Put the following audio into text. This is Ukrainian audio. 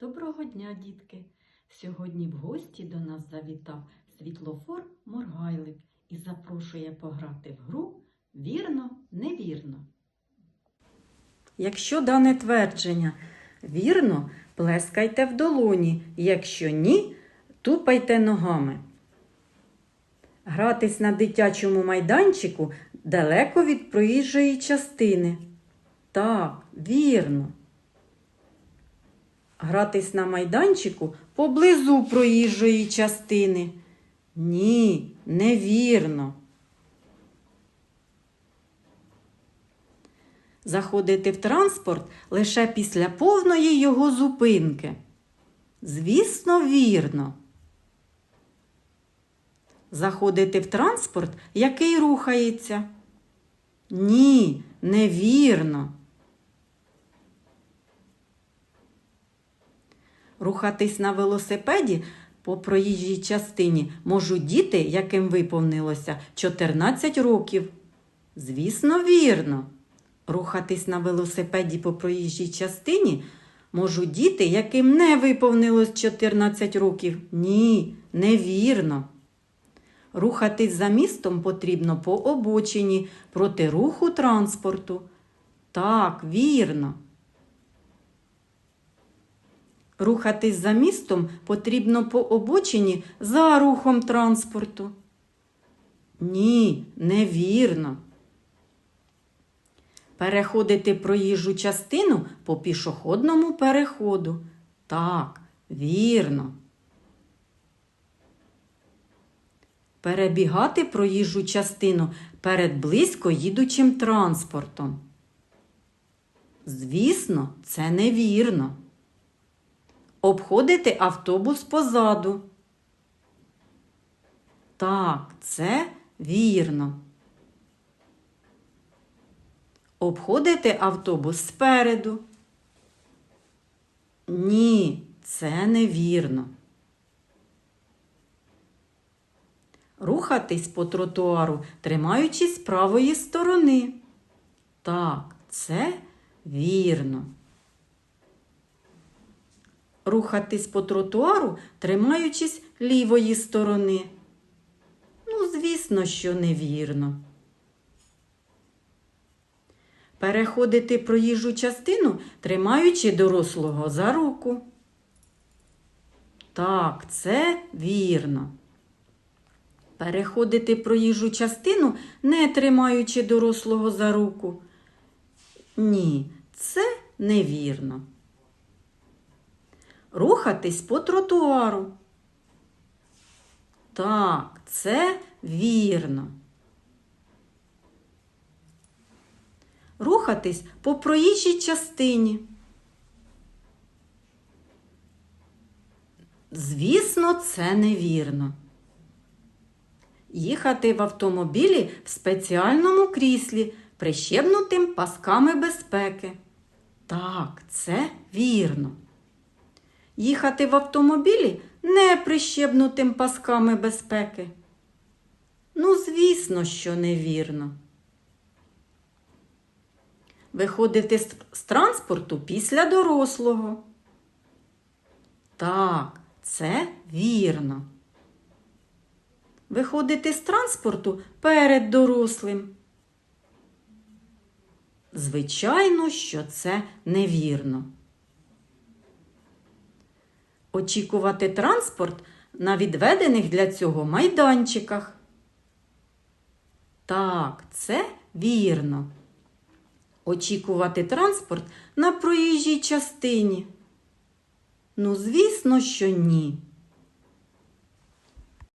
Доброго дня, дітки! Сьогодні в гості до нас завітав світлофор Моргайлик і запрошує пограти в гру Вірно, невірно. Якщо дане твердження вірно, плескайте в долоні, якщо ні, тупайте ногами. Гратись на дитячому майданчику далеко від проїжджої частини. Так, вірно. Гратись на майданчику поблизу проїжджої частини. Ні, невірно. Заходити в транспорт лише після повної його зупинки. Звісно, вірно. Заходити в транспорт, який рухається. Ні, невірно. Рухатись на велосипеді по проїжджій частині можуть діти, яким виповнилося 14 років. Звісно, вірно. Рухатись на велосипеді по проїжджій частині можуть діти, яким не виповнилось 14 років. Ні, невірно. Рухатись за містом потрібно по обочині проти руху транспорту. Так, вірно. Рухатись за містом потрібно по обочині за рухом транспорту. Ні, невірно. Переходити проїжджу частину по пішохідному переходу. Так, вірно. Перебігати проїжджу частину перед близько їдучим транспортом. Звісно, це невірно. Обходити автобус позаду. Так, це вірно. Обходити автобус спереду. Ні, це невірно. Рухатись по тротуару, тримаючись правої сторони. Так, це вірно. Рухатись по тротуару, тримаючись лівої сторони. Ну, звісно, що невірно. Переходити проїжджу частину, тримаючи дорослого за руку. Так, це вірно. Переходити проїжджу частину, не тримаючи дорослого за руку. Ні, це невірно. Рухатись по тротуару. Так, це вірно. Рухатись по проїжджій частині. Звісно, це невірно. Їхати в автомобілі в спеціальному кріслі, прищебнутим пасками безпеки. Так, це вірно. Їхати в автомобілі не прищебнутим пасками безпеки. Ну, звісно, що невірно. Виходити з транспорту після дорослого. Так, це вірно. Виходити з транспорту перед дорослим. Звичайно, що це невірно. Очікувати транспорт на відведених для цього майданчиках. Так, це вірно. Очікувати транспорт на проїжджій частині. Ну, звісно, що ні.